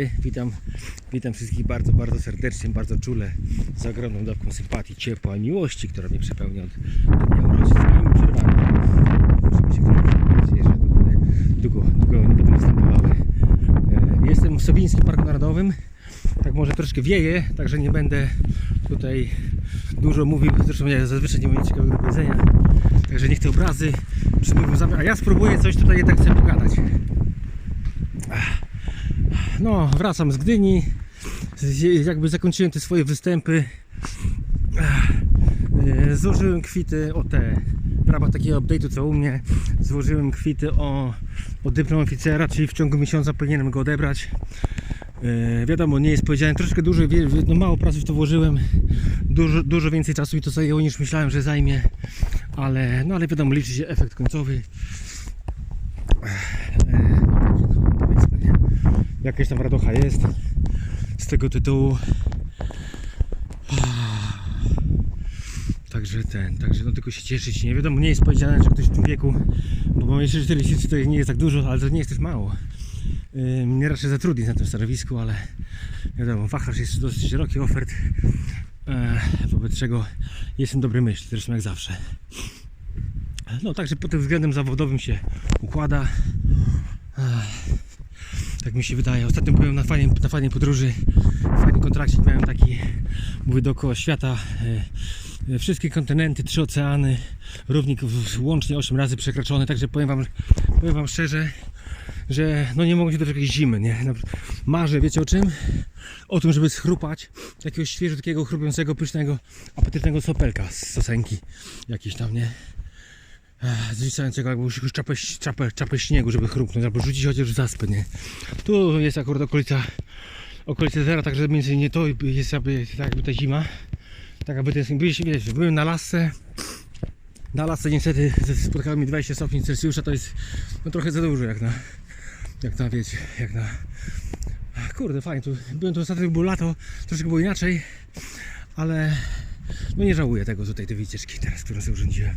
dobry, witam, witam wszystkich bardzo, bardzo serdecznie, bardzo czule, z ogromną dawką sympatii, ciepła i miłości, która mnie przepełnia od dnia urodzin z moimi przerwami. Które mam nadzieję, że długo, długo, nie będą występowały. E, Jestem w Sowińskim Parku Narodowym, tak może troszkę wieje, także nie będę tutaj dużo mówił, zresztą ja zazwyczaj nie mam ciekawego do powiedzenia, także nie chcę obrazy, mnie, a ja spróbuję coś tutaj jednak chcę pogadać. No, wracam z Gdyni. Jakby zakończyłem te swoje występy. E, Złożyłem kwity o te. W ramach takiego update'u co u mnie złożyłem kwity o, o dyplom oficera, czyli w ciągu miesiąca powinienem go odebrać. E, wiadomo, nie jest powiedziane, troszkę dużo, no mało pracy w to włożyłem. Dużo, dużo więcej czasu mi to zajęło niż myślałem, że zajmie. Ale, no ale wiadomo, liczy się efekt końcowy. E, no taki, no, powiedzmy, nie? Jakaś tam radocha jest z tego tytułu. Także ten, także no tylko się cieszyć. Nie wiadomo, nie jest powiedziane, że ktoś w tym wieku, bo mam jeszcze 40 to nie jest tak dużo, ale to nie jest też mało. Yy, Mnie raczej zatrudnić na tym stanowisku, ale wiadomo, wachlarz jest dosyć szeroki ofert, e, wobec czego jestem dobry myśl, zresztą jak zawsze. No także pod tym względem zawodowym się układa. Tak mi się wydaje. Ostatnio byłem na fajnej, na fajnej podróży, fajny kontrakcik miałem taki, mówię dookoła świata, e, e, wszystkie kontynenty, trzy oceany, równik w- łącznie 8 razy przekroczony, także powiem wam, powiem wam szczerze, że no nie mogę się doczekać zimy, nie? Marzę, wiecie o czym? O tym, żeby schrupać takiego świeżutkiego, chrupiącego, pysznego, apetycznego sopelka z sosenki jakiś tam, nie? Zwisającego jakby już czapę, czapę, czapę śniegu, żeby chrupnąć, albo rzucić chociaż zaspę, nie? Tu jest akurat okolica, okolica zera, także między nie to jest jakby, tak jakby ta zima. Tak to jest, byliśmy, wiesz, byłem na lasce, na lasce niestety spotkało mi 20 stopni Celsjusza, to jest no, trochę za dużo jak na, jak na, wiecie, jak na... Kurde, fajnie, tu, byłem tu ostatnio, było lato, troszkę było inaczej, ale no nie żałuję tego tutaj, tej wycieczki teraz, którą sobie urządziłem.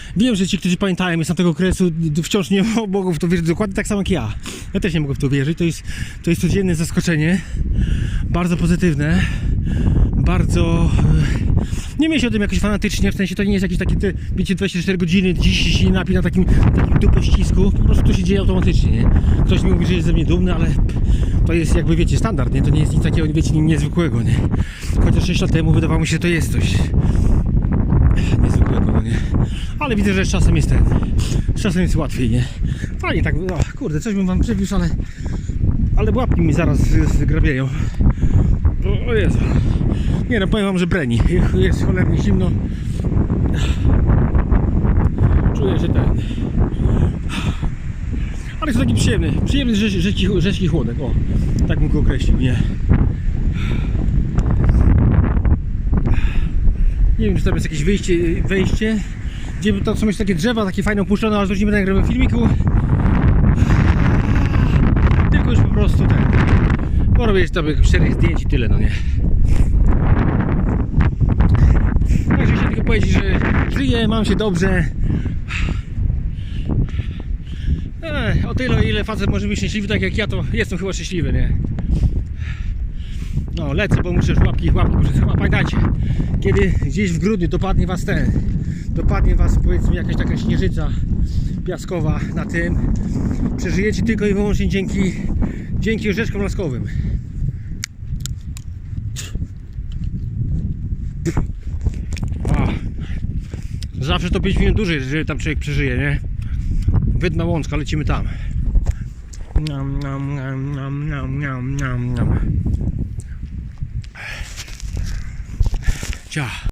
Wiem, że ci, którzy pamiętają jest z tamtego okresu, wciąż nie mogą w to wierzyć dokładnie tak samo jak ja. Ja też nie mogę w to wierzyć. To jest, to jest codzienne zaskoczenie. Bardzo pozytywne. Bardzo. e, Nie myślę o tym jakoś fanatycznie, w sensie to nie jest jakieś takie, te, wiecie, 24 godziny, dziś się napi na takim, takim dupościsku. Po prostu to się dzieje automatycznie, nie? Ktoś mi mówi, że jest ze mnie dumny, ale to jest jakby, wiecie, standard, nie? To nie jest nic takiego, wiecie, niezwykłego, nie? Chociaż 6 lat temu wydawało mi się, że to jest coś? Ale widzę, że czasem jest ten. Czasem jest łatwiej, nie? Fajnie tak, kurde, coś bym wam przywiózł, ale ale łapki mi zaraz z- zgrabiają. O, Jezu. Nie no, powiem wam, że breni. Jest cholernie zimno. Czuję, że ten. Ale jest taki przyjemny, przyjemny rzeźki, rzeźki chłodek, o. Tak bym go określił, nie? Nie wiem, czy tam jest jakieś wyjście, wejście. Gdzie tam są jeszcze takie drzewa, takie fajne opuszczone, to już nie będę filmiku. Tylko już po prostu ten. Porobię jeszcze tam czterech zdjęć i tyle, no nie. Także się tylko powiedzieć, że żyję, mam się dobrze. O tyle, ile facet może być szczęśliwy, tak jak ja, to jestem chyba szczęśliwy, nie? No, lecę, bo muszę już łapki, łapki muszę. Pamiętajcie, kiedy gdzieś w grudniu dopadnie was ten, dopadnie was powiedzmy jakaś taka śnieżyca piaskowa na tym, przeżyjecie tylko i wyłącznie dzięki, dzięki rzeczkom laskowym. Zawsze to 5 minut dłużej, że tam człowiek przeżyje, nie? Wydna łączka, lecimy tam. Niam, niam, niam, niam, niam, niam, niam.